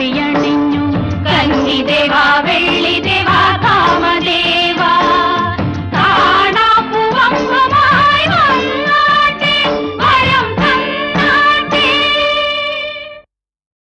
കോരിയണിഞ്ഞു കഞ്ഞി ദേവാവേ.